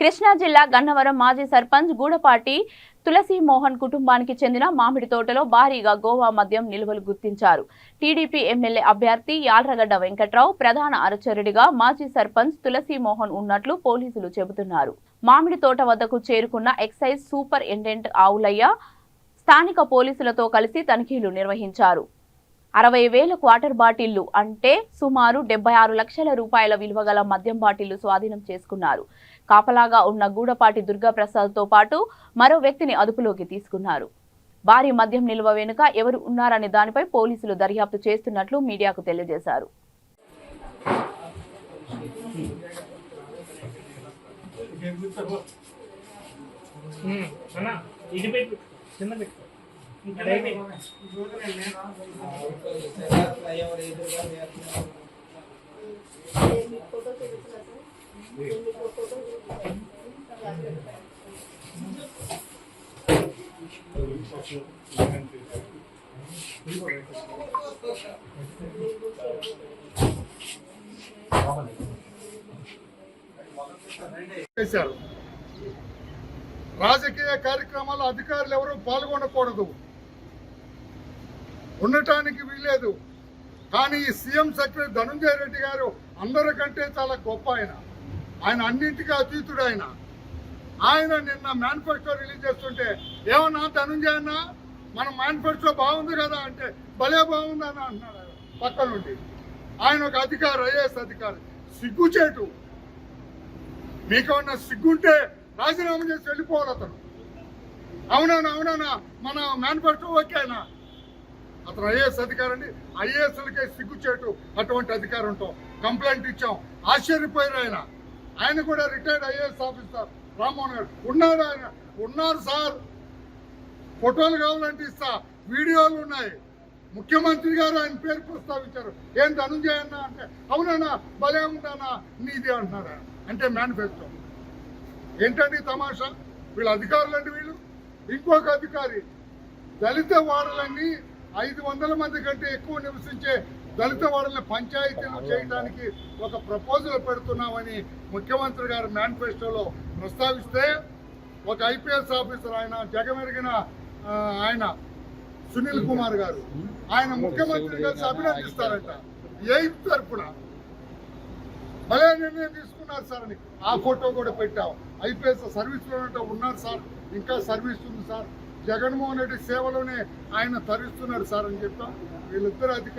కృష్ణా జిల్లా గన్నవరం మాజీ సర్పంచ్ గూడపాటి తులసి మోహన్ కుటుంబానికి చెందిన మామిడి తోటలో భారీగా గోవా మద్యం నిల్వలు గుర్తించారు. టీడీపీ ఎమ్మెల్యే అభ్యర్థి యాల్రగడ్డ వెంకట్రావు ప్రధాన అరచరుడిగా మాజీ సర్పంచ్ తులసి మోహన్ ఉన్నట్లు పోలీసులు చెబుతున్నారు. మామిడి తోట వద్దకు చేరుకున్న ఎక్సైజ్ సూపరింటెండెంట్ ఆవులయ్య స్థానిక పోలీసులతో కలిసి తనిఖీలు నిర్వహించారు. అరవై వేల క్వార్టర్ బాటిళ్ళు అంటే సుమారు డెబ్బై ఆరు లక్షల రూపాయల విలువ గల మద్యం బాటిళ్ళు స్వాధీనం చేసుకున్నారు. కాపలాగా ఉన్న గూడపాటి దుర్గాప్రసాద్తో పాటు మరో వ్యక్తిని అదుపులోకి తీసుకున్నారు. భారీ మద్యం నిల్వ వెనుక ఎవరు ఉన్నారనే దానిపై పోలీసులు దర్యాప్తు చేస్తున్నట్లు మీడియాకు తెలియజేశారు. ఇది చేశారు. రాజకీయ కార్యక్రమాల్లో అధికారులు ఎవరు పాల్గొనకూడదు. ఉండటానికి వీల్లేదు. కానీ ఈ సీఎం సెక్రటరీ ధనుంజయ రెడ్డి గారు అందరికంటే చాలా గొప్ప ఆయన. ఆయన అన్నింటికీ అతీతుడు ఆయన. ఆయన నిన్న మేనిఫెస్టో రిలీజ్ చేస్తుంటే ఏమన్నా ధనుంజయ అన్న? మన మేనిఫెస్టో బాగుంది కదా అంటే భలే బాగుంది అని అంటున్నాడు ఆయన పక్క నుండి. ఆయన ఒక అధికారి ఐఏఎస్ అధికారి. సిగ్గుచేటు. మీకేమన్నా సిగ్గుంటే రాజీనామా చేసి వెళ్ళిపోవాలి అతను. అవునానా అవునానా మన మేనిఫెస్టో ఓకేనా అతను ఐఏఎస్ అధికారండి ఐఏఎస్లకే సిగ్గుచేటు అటువంటి అధికారం ఉంటాం. కంప్లైంట్ ఇచ్చాం. ఆశ్చర్యపోయారు ఆయన. ఆయన కూడా రిటైర్డ్ ఐఏఎస్ ఆఫీసర్. రామ్మోహన్ గారు ఉన్నారు ఆయన. ఉన్నారు సార్. ఫోటోలు కావాలంటే ఇస్తా. వీడియోలు ఉన్నాయి. ముఖ్యమంత్రి గారు ఆయన పేరు ప్రస్తావించారు. ఏం ధనుంజయ అన్న అంటే అవునన్నా భలే ఉంటానా నీది అంటున్నారు అంటే మేనిఫెస్టో. ఏంటండి తమాషా? వీళ్ళ అధికారులు అండి వీళ్ళు. ఇంకొక అధికారి దళిత వాడలన్నీ ఐదు వందల మంది కంటే ఎక్కువ నివసించే దళిత వాడల్ని పంచాయతీలు చేయడానికి ఒక ప్రపోజల్ పెడుతున్నామని ముఖ్యమంత్రి గారు మేనిఫెస్టోలో ప్రస్తావిస్తే ఒక ఐపీఎస్ ఆఫీసర్ ఆయన జగమెరిగిన ఆయన సునీల్ కుమార్ గారు. ఆయన ముఖ్యమంత్రి కలిసి అభినందిస్తారంట. ఎయిత్ తరపున భలే నిర్ణయం తీసుకున్నారు సార్ అని. ఆ ఫోటో కూడా పెట్టాం. ఐపీఎస్ సర్వీస్లో ఉన్నారు సార్. ఇంకా సర్వీస్ ఉంది సార్. జగన్మోహన్ రెడ్డి సేవలోనే ఆయన తరిస్తున్నారు సార్ అని చెప్తాం. వీళ్ళిద్దరు అధికారులు